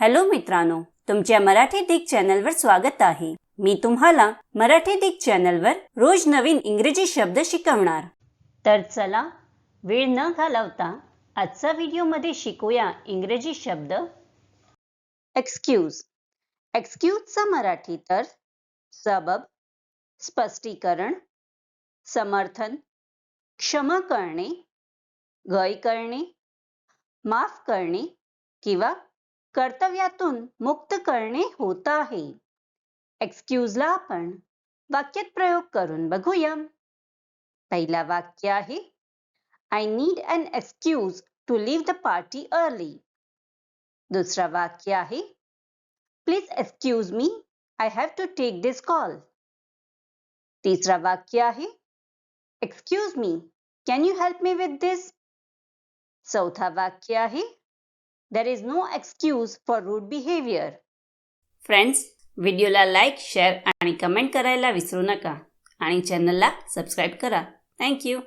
Hello मित्रांनो तुमच्या मराठी दिग चॅनलवर स्वागत आहे. मी तुम्हाला मराठी दिग चॅनलवर रोज नवीन इंग्रजी शब्द शिकवणार. तर चला वेळ न घालवता आजचा व्हिडिओमध्ये शिकूया इंग्रजी शब्द. एक्सक्यूज एक्सक्यूजचा मराठी तर सबब स्पष्टीकरण समर्थन क्षमा करणे गय करणे माफ करणे किंवा कर्तव्यातून मुक्त करणे होत आहे. एक्सक्यूजला आपण वाक्यात प्रयोग करून बघूया पहिला वाक्य आहे I need an excuse to leave the party early दुसरा वाक्य आहे please excuse me I have to take this call तिसरा वाक्य आहे excuse me can you help me with this चौथा वाक्य आहे there is no excuse for rude behaviour friends व्हिडिओला लाईक शेअर आणि कमेंट करायला विसरू नका. आणि चॅनलला सबस्क्राईब करा. थँक्यू